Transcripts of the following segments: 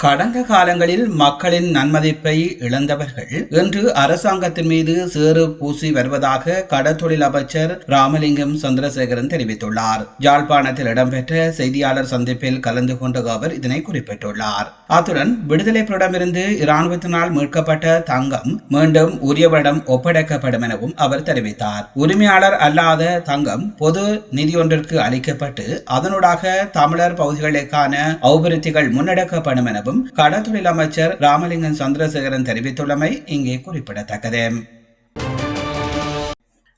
கடந்த காலங்களில் மக்களின் நன்மதிப்பை இழந்தவர்கள் இன்று அரசாங்கத்தின் மீது சேறு பூசி வருவதாக கடத்தொழில் அமைச்சர் ராமலிங்கம் சந்திரசேகரன் தெரிவித்துள்ளார். யாழ்ப்பாணத்தில் இடம்பெற்ற செய்தியாளர் சந்திப்பில் கலந்து கொண்ட அவர் இதனை குறிப்பிட்டுள்ளார். அத்துடன் விடுதலை புலிடமிருந்து இராணுவத்தினால் மீட்கப்பட்ட தங்கம் மீண்டும் உரியவரிடம் ஒப்படைக்கப்படும் எனவும் அவர் தெரிவித்தார். உரிமையாளர் அல்லாத தங்கம் பொது நிதியொன்றிற்கு அளிக்கப்பட்டு அதனூடாக தமிழர் பகுதிகளுக்கான அபிவிருத்திகள் முன்னெடுக்கப்படும் எனவும் கடற்தொழில் அமைச்சர் ராமலிங்கம் சந்திரசேகரன் தெரிவித்துள்ளமை இங்கே குறிப்பிடத்தக்கது.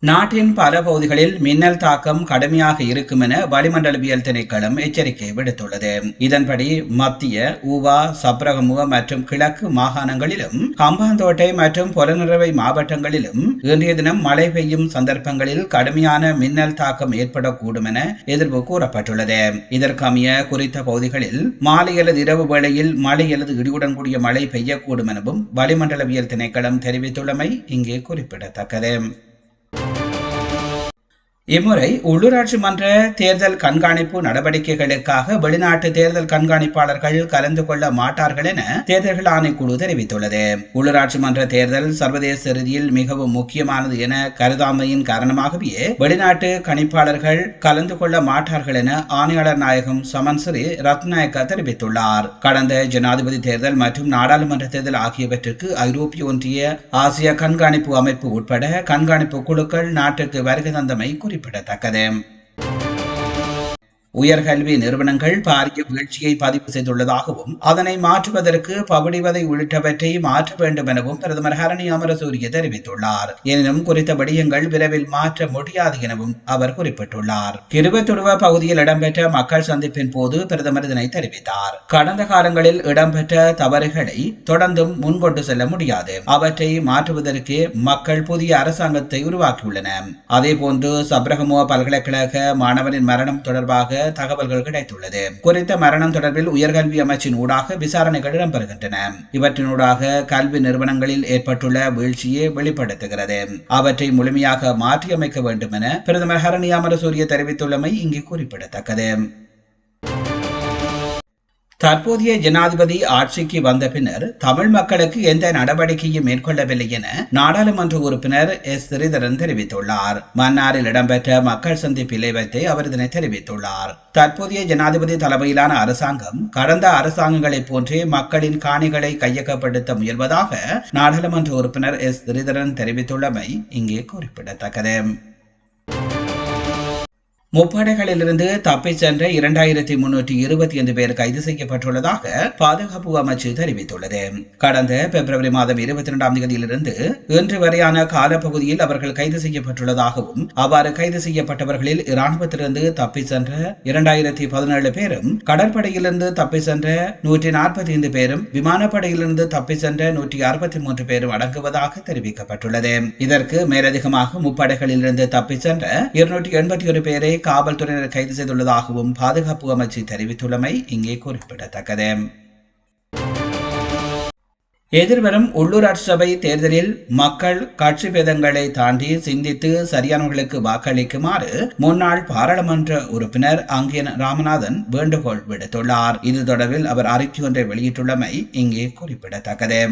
நாட்டின் பல பகுதிகளில் மின்னல் தாக்கம் கடுமையாக இருக்கும் என வளிமண்டலவியல் திணைக்களம் எச்சரிக்கை விடுத்துள்ளது. இதன்படி மத்திய ஊவா சப்ரகமுக மற்றும் கிழக்கு மாகாணங்களிலும் ஹம்பாந்தோட்டை மற்றும் புலனறுவை மாவட்டங்களிலும் இன்றைய தினம் மழை பெய்யும் சந்தர்ப்பங்களில் கடுமையான மின்னல் தாக்கம் ஏற்படக்கூடும் என எதிர்ப்பு கூறப்பட்டுள்ளது. இதற்கமைய குறித்த பகுதிகளில் மாலை அல்லது இரவு வேளையில் மழை அல்லது இடியுடன் கூடிய மழை பெய்யக்கூடும் எனவும் வளிமண்டலவியல் திணைக்களம் தெரிவித்துள்ளமை இங்கே குறிப்பிடத்தக்கது. இம்முறை உள்ளூராட்சி மன்ற தேர்தல் கண்காணிப்பு நடவடிக்கைகளுக்காக வெளிநாட்டு தேர்தல் கண்காணிப்பாளர்கள் கலந்து கொள்ள மாட்டார்கள் என தேர்தல்கள் ஆணைக்குழு தெரிவித்துள்ளது. உள்ளூராட்சி மன்ற தேர்தல் சர்வதேச ரீதியில் மிகவும் முக்கியமானது என கருதாமையின் காரணமாகவே வெளிநாட்டு கணிப்பாளர்கள் கலந்து கொள்ள மாட்டார்கள் என ஆணையாளர் நாயகம் சமன்சிறி ரத்நாயக்கா தெரிவித்துள்ளார். கடந்த ஜனாதிபதி தேர்தல் மற்றும் நாடாளுமன்ற தேர்தல் ஆகியவற்றிற்கு ஐரோப்பிய ஒன்றிய ஆசிய கண்காணிப்பு அமைப்பு உட்பட கண்காணிப்பு குழுக்கள் நாட்டுக்கு வருகை தந்தமை குறிப்பிட்டார் குறிப்பிடத்தக்கது உயர்கல்வி நிறுவனங்கள் பாரிய வீழ்ச்சியை பதிவு செய்துள்ளதாகவும் அதனை மாற்றுவதற்கு பகுடிவதை உள்ளிட்டவற்றை மாற்ற வேண்டும் எனவும் பிரதமர் ஹரணி அமரசூரிய தெரிவித்துள்ளார். எனினும் குறித்த விடயங்கள் விரைவில் மாற்ற முடியாது எனவும் அவர் குறிப்பிட்டுள்ளார். கிருவத்துடுவ பகுதியில் இடம்பெற்ற மக்கள் சந்திப்பின் போது பிரதமர் இதனை தெரிவித்தார். கடந்த காலங்களில் இடம்பெற்ற தவறுகளை தொடர்ந்தும் முன்கொண்டு செல்ல முடியாது. அவற்றை மாற்றுவதற்கு மக்கள் புதிய அரசாங்கத்தை உருவாக்கியுள்ளனர். அதேபோன்று சப்ரகமோ பல்கலைக்கழக மாணவனின் மரணம் தொடர்பாக தகவல்கள் கிடைத்துள்ளது. குறித்த மரணம் தொடர்பில் உயர்கல்வி அமைச்சின் ஊடாக விசாரணைகள் இடம்பெறுகின்றன. இவற்றினூடாக கல்வி நிறுவனங்களில் ஏற்பட்டுள்ள வீழ்ச்சியை வெளிப்படுத்துகிறது. அவற்றை முழுமையாக மாற்றியமைக்க வேண்டும் என பிரதமர் ஹரணி அமரசூரிய தெரிவித்துள்ளமை இங்கே குறிப்பிடத்தக்கது. தற்போதைய ஜனாதிபதி ஆட்சிக்கு வந்த பின்னர் தமிழ் மக்களுக்கு எந்த நடவடிக்கையும் மேற்கொள்ளவில்லை என நாடாளுமன்ற உறுப்பினர் எஸ். ஸ்ரீதரன் தெரிவித்துள்ளார். மன்னாரில் இடம்பெற்ற மக்கள் சந்திப்பில் வைத்து அவர் இதனை தெரிவித்துள்ளார். தற்போதைய ஜனாதிபதி தலைமையிலான அரசாங்கம் கடந்த அரசாங்கங்களைப் போன்றே மக்களின் காணிகளை கையகப்படுத்த முயல்வதாக நாடாளுமன்ற உறுப்பினர் எஸ். ஸ்ரீதரன் தெரிவித்துள்ளமை இங்கே குறிப்பிடத்தக்கது. முப்படைகளிலிருந்து தப்பிச் சென்ற இரண்டாயிரத்தி முன்னூற்றி இருபத்தி ஐந்து பேர் கைது செய்யப்பட்டுள்ளதாக பாதுகாப்பு அமைச்சு தெரிவித்துள்ளது. கடந்த பிப்ரவரி மாதம் இருபத்தி இரண்டாம் தேதியிலிருந்து இன்று வரையான காலப்பகுதியில் அவர்கள் கைது செய்யப்பட்டுள்ளதாகவும் அவ்வாறு கைது செய்யப்பட்டவர்களில் இராணுவத்திலிருந்து தப்பிச் சென்ற இரண்டாயிரத்தி பதினேழு பேரும் கடற்படையிலிருந்து தப்பி சென்ற நூற்றி நாற்பத்தி ஐந்து பேரும் விமானப்படையிலிருந்து தப்பிச் சென்ற நூற்றி அறுபத்தி மூன்று பேரும் அடங்குவதாக தெரிவிக்கப்பட்டுள்ளது. இதற்கு மேலதிகமாக முப்படைகளிலிருந்து தப்பிச் சென்ற இருநூற்றி எண்பத்தி ஒரு பேரை காவல்துறையினர் கைது செய்துள்ளதாகவும் பாதுகாப்பு அமைச்சு தெரிவித்துள்ளமை இங்கே குறிப்பிடத்தக்கது. எதிர்வரும் உள்ளூராட்சி சபை தேர்தலில் மக்கள் கட்சி பேதங்களை தாண்டி சிந்தித்து சரியானவர்களுக்கு வாக்களிக்குமாறு முன்னாள் பாராளுமன்ற உறுப்பினர் அங்கியன் ராமநாதன் வேண்டுகோள் விடுத்துள்ளார். இது தொடர்பில் அவர் அறிக்கை ஒன்றை வெளியிட்டுள்ளமை இங்கே குறிப்பிடத்தக்கது.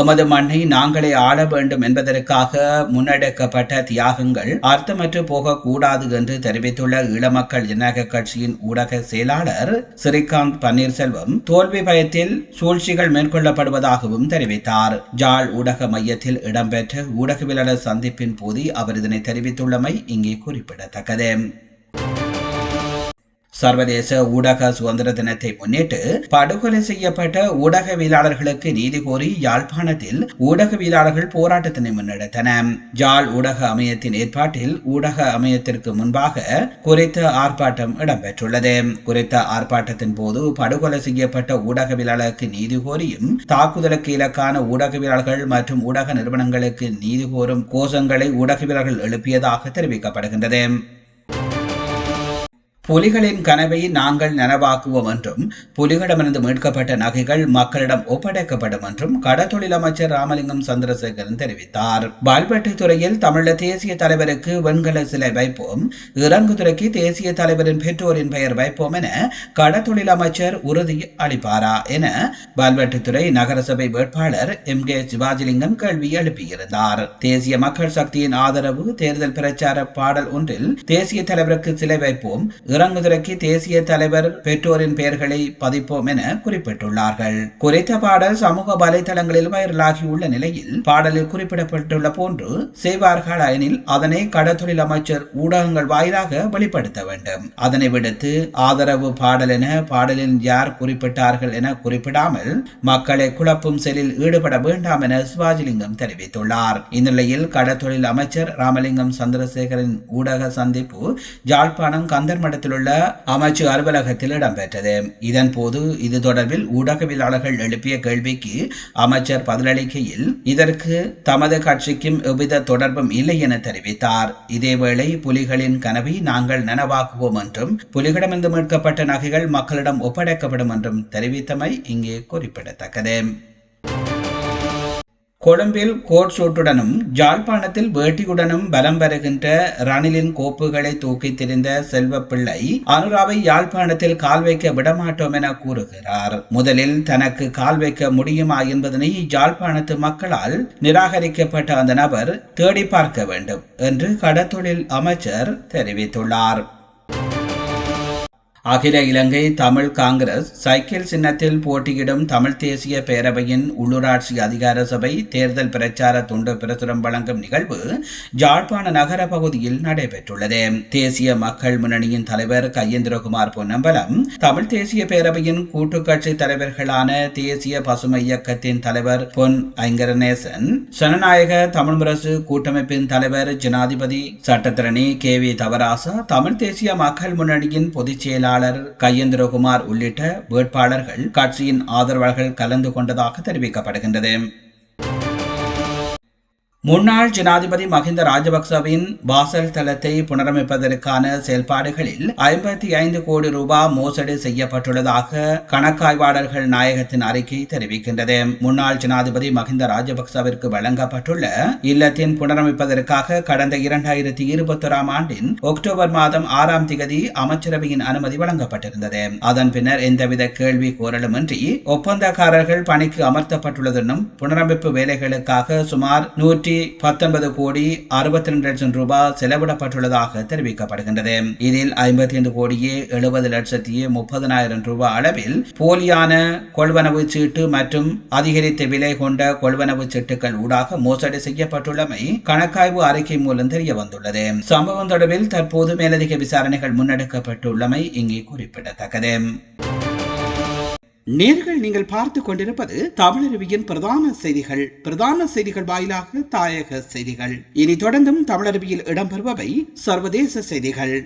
எமது மண்ணை நாங்களே ஆள வேண்டும் என்பதற்காக முன்னெடுக்கப்பட்ட தியாகங்கள் அர்த்தமற்று போகக்கூடாது என்று தெரிவித்துள்ள ஈழமக்கள் ஜனநாயக கட்சியின் ஊடக செயலாளர் ஸ்ரீகாந்த் பன்னீர்செல்வம் தோல்வி பயத்தில் சூழ்ச்சிகள் மேற்கொள்ளப்படுவதாகவும் தெரிவித்தார். ஜாழ் ஊடக மையத்தில் இடம்பெற்ற ஊடகவியலாளர் சந்திப்பின் போது அவர் இதனை தெரிவித்துள்ளமை இங்கே குறிப்பிடத்தக்கது. சர்வதேச ஊடக சுதந்திர தினத்தை முன்னிட்டு படுகொலை செய்யப்பட்ட ஊடகவியலாளர்களுக்கு நீதி கோரி யாழ்ப்பாணத்தில் ஊடகவியலாளர்கள் போராட்டத்தினை முன்னெடுத்தன. ஜாழ் ஊடக அமையத்தின் ஏற்பாட்டில் ஊடக அமையத்திற்கு முன்பாக குறித்த ஆர்ப்பாட்டம் இடம்பெற்றுள்ளது. குறித்த ஆர்ப்பாட்டத்தின் போது படுகொலை செய்யப்பட்ட ஊடகவியலாளருக்கு நீதி கோரியும் தாக்குதலுக்கு இலக்கான ஊடகவியலாளர்கள் மற்றும் ஊடக நிறுவனங்களுக்கு நீதி கோரும் கோஷங்களை ஊடகவியலாளர்கள் எழுப்பியதாக தெரிவிக்கப்படுகின்றது. புலிகளின் கனவை நாங்கள் நனவாக்குவோம் என்றும் புலிகளிடமிருந்து மீட்கப்பட்ட நகைகள் மக்களிடம் ஒப்படைக்கப்படும் என்றும் கடத்தொழில் அமைச்சர் ராமலிங்கம் சந்திரசேகரன் தெரிவித்தார். பால்பட்டி துறையில் தமிழக தேசிய தலைவருக்கு வெண்கல சிலை வைப்போம் இறங்குதுறைக்கு தேசிய தலைவரின் பெற்றோரின் பெயர் வைப்போம் என கடத்தொழில் அமைச்சர் உறுதி அளிப்பாரா என பால்வெட்டுத்துறை நகரசபை வேட்பாளர் எம். கே. சிவாஜிலிங்கம் கேள்வி எழுப்பியிருந்தார். தேசிய மக்கள் சக்தியின் ஆதரவு தேர்தல் பிரச்சார பாடல் ஒன்றில் தேசிய தலைவருக்கு சிலை வைப்போம் இறங்குதுறைக்கு தேசிய தலைவர் பெற்றோரின் பெயர்களை பதிப்போம் என குறிப்பிட்டுள்ளார்கள். குறித்த பாடல் சமூக வலைதளங்களில் வைரலாகியுள்ள நிலையில் பாடலில் குறிப்பிடப்பட்டுள்ள போன்று செய்வார்கள் எனில் அதனை கடத்தொழில் அமைச்சர் ஊடகங்கள் வாயிலாக வெளிப்படுத்த வேண்டும். அதனை விடுத்து ஆதரவு பாடல் என பாடலில் யார் குறிப்பிட்டார்கள் என குறிப்பிடாமல் மக்களை குழப்பும் செயலில் ஈடுபட வேண்டாம் என சிவாஜிலிங்கம் தெரிவித்துள்ளார். இந்நிலையில் கடத்தொழில் அமைச்சர் ராமலிங்கம் சந்திரசேகரின் ஊடக சந்திப்பு ஜாழ்ப்பாணம் கந்தர்மடத்தில் உள்ள அமைச்சு அலுவலகத்தில் இடம்பெற்றது. இதன் போது இது தொடர்பில் ஊடகவியலாளர்கள் எழுப்பிய கேள்விக்கு அமைச்சர் பதிலளிக்கையில் இதற்கு தமது கட்சிக்கும் எவ்வித தொடர்பும் இல்லை என தெரிவித்தார். இதேவேளை புலிகளின் கனவை நாங்கள் நனவாக்குவோம் என்றும் புலிகளிடமிருந்து மீட்கப்பட்ட நகைகள் மக்களிடம் ஒப்படைக்கப்படும் என்றும் தெரிவித்தமை இங்கே குறிப்பிடத்தக்கது. கொழும்பில் கோட் சூட்டுடனும் ஜாழ்ப்பாணத்தில் வேட்டியுடனும் பலம் பெறுகின்ற ரணிலின் கோப்புகளை தூக்கி திரிந்த செல்வப்பிள்ளை அனுராவை யாழ்ப்பாணத்தில் கால் வைக்க விடமாட்டோம் என கூறுகிறார். முதலில் தனக்கு கால் வைக்க முடியுமா என்பதனை ஜாழ்ப்பாணத்து மக்களால் நிராகரிக்கப்பட்ட அந்த நபர் தேடி பார்க்க வேண்டும் என்று கடத்தொழில் அமைச்சர் தெரிவித்துள்ளார். அகில இலங்கை தமிழ் காங்கிரஸ் சைக்கிள் சின்னத்தில் போட்டியிடும் தமிழ் தேசிய பேரவையின் உள்ளூராட்சி அதிகார சபை தேர்தல் பிரச்சார துண்டு பிரசுரம் வழங்கும் நிகழ்வு ஜாழ்ப்பாண நகர பகுதியில் நடைபெற்றுள்ளது. தேசிய மக்கள் முன்னணியின் தலைவர் கையேந்திரகுமார் பொன்னம்பலம் தமிழ் தேசிய பேரவையின் கூட்டுக்கட்சி தலைவர்களான தேசிய பசுமை இயக்கத்தின் தலைவர் பொன் ஐங்கரநேசன் ஜனநாயக தமிழ் முரசு கூட்டமைப்பின் தலைவர் ஜனாதிபதி சட்டத்திரணி கே வி தவராசா தமிழ் தேசிய மக்கள் முன்னணியின் பொதுச் செயலாளர் செயலாளர் கையேந்திரகுமார் உள்ளிட்ட வேட்பாளர்கள் கட்சியின் ஆதரவாளர்கள் கலந்து கொண்டதாக தெரிவிக்கப்படுகின்றது. முன்னாள் ஜனாதிபதி மஹிந்த ராஜபக்சவின் வாசல் தளத்தை புனரமைப்பதற்கான செயல்பாடுகளில் ஐம்பத்தி ஐந்து கோடி ரூபாய் மோசடி செய்யப்பட்டுள்ளதாக கணக்காய்வாளர்கள் நாயகத்தின் அறிக்கை தெரிவிக்கின்றது. முன்னாள் ஜனாதிபதி மஹிந்த ராஜபக்சவிற்கு வழங்கப்பட்டுள்ள இல்லத்தின் புனரமைப்பதற்காக கடந்த இரண்டாயிரத்தி இருபத்தொராம் ஆண்டின் அக்டோபர் மாதம் ஆறாம் திகதி அமைச்சரவையின் அனுமதி வழங்கப்பட்டிருந்தது. அதன் பின்னர் எந்தவித கேள்வி கோரலுமின்றி ஒப்பந்தக்காரர்கள் பணிக்கு அமர்த்தப்பட்டுள்ளதென்னும் புனரமைப்பு வேலைகளுக்காக சுமார் நூற்றி பத்தொன்பது கோடி அறுபத்தி ரெண்டு லட்சம் ரூபாய் செலவிடப்பட்டுள்ளதாக தெரிவிக்கப்படுகின்றது. இதில் ஐம்பத்தி ஐந்து கோடியே எழுபது லட்சத்தி முப்பதனாயிரம் ரூபாய் அளவில் போலியான கொள்வனவு சீட்டு மற்றும் அதிகரித்த விலை கொண்ட கொள்வனவு சீட்டுகள் ஊடாக மோசடி செய்யப்பட்டுள்ளமை கணக்காய்வு அறிக்கை மூலம் தெரிய வந்துள்ளது சம்பவம் தொடர்பில் தற்போது மேலதிக விசாரணைகள் முன்னெடுக்கப்பட்டுள்ளமை இங்கே குறிப்பிடத்தக்கது. நேர்கள் நீங்கள் பார்த்து கொண்டிருப்பது தமிழருவியின் பிரதான செய்திகள். பிரதான செய்திகள் வாயிலாக தாயக செய்திகள். இனி தொடர்ந்தும் தமிழருவியில் இடம்பெறுபவை சர்வதேச செய்திகள்.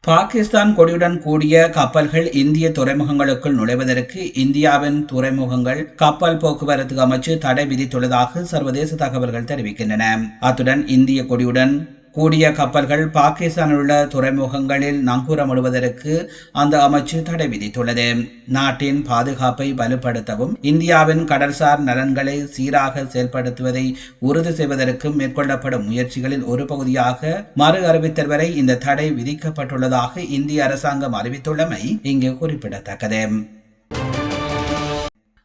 பாகிஸ்தான் கொடியுடன் கூடிய கப்பல்கள் இந்திய துறைமுகங்களுக்குள் நுழைவதற்கு இந்தியாவின் துறைமுகங்கள் கப்பல் போக்குவரத்து அமைச்சு தடை விதித்துள்ளதாக சர்வதேச தகவல்கள் தெரிவிக்கின்றன. அத்துடன் இந்திய கொடியுடன் கூடிய கப்பல்கள் பாகிஸ்தானில் உள்ள துறைமுகங்களில் நங்கூரமிடுவதற்கு அந்த அமைச்சு தடை விதித்துள்ளது. நாட்டின் பாதுகாப்பை வலுப்படுத்தவும் இந்தியாவின் கடல்சார் நலன்களை சீராக செயல்படுத்துவதை உறுதி செய்வதற்கும் மேற்கொள்ளப்படும் முயற்சிகளில் ஒரு பகுதியாக மறு அறிவித்தல் வரை இந்த தடை விதிக்கப்பட்டுள்ளதாக இந்திய அரசாங்கம் அறிவித்துள்ளமை இங்கு குறிப்பிடத்தக்கது.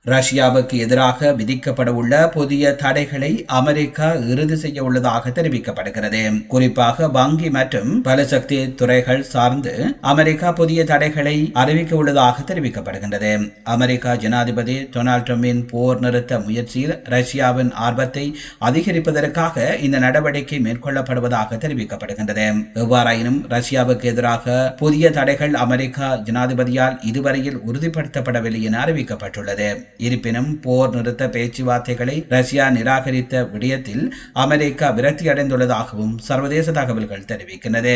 ரஷ்யாவுக்கு எதிராக விதிக்கப்படவுள்ள புதிய தடைகளை அமெரிக்கா இறுதி செய்ய உள்ளதாக தெரிவிக்கப்படுகிறது. குறிப்பாக வங்கி மற்றும் பலசக்தி துறைகள் சார்ந்து அமெரிக்கா புதிய தடைகளை அறிவிக்க உள்ளதாக தெரிவிக்கப்படுகின்றது. அமெரிக்கா ஜனாதிபதி டொனால்ட் ட்ரம்பின் போர் நிறுத்த முயற்சியில் ரஷ்யாவின் ஆர்வத்தை அதிகரிப்பதற்காக இந்த நடவடிக்கை மேற்கொள்ளப்படுவதாக தெரிவிக்கப்படுகின்றது. எவ்வாறாயினும் ரஷ்யாவுக்கு எதிராக புதிய தடைகள் அமெரிக்கா ஜனாதிபதியால் இதுவரையில் உறுதிப்படுத்தப்படவில்லை என அறிவிக்கப்பட்டுள்ளது. இருப்பினும் போர் நிறுத்த பேச்சுவார்த்தைகளை ரஷ்யா நிராகரித்த விடயத்தில் அமெரிக்கா விரக்தி அடைந்துள்ளதாகவும் சர்வதேச தகவல்கள் தெரிவிக்கின்றது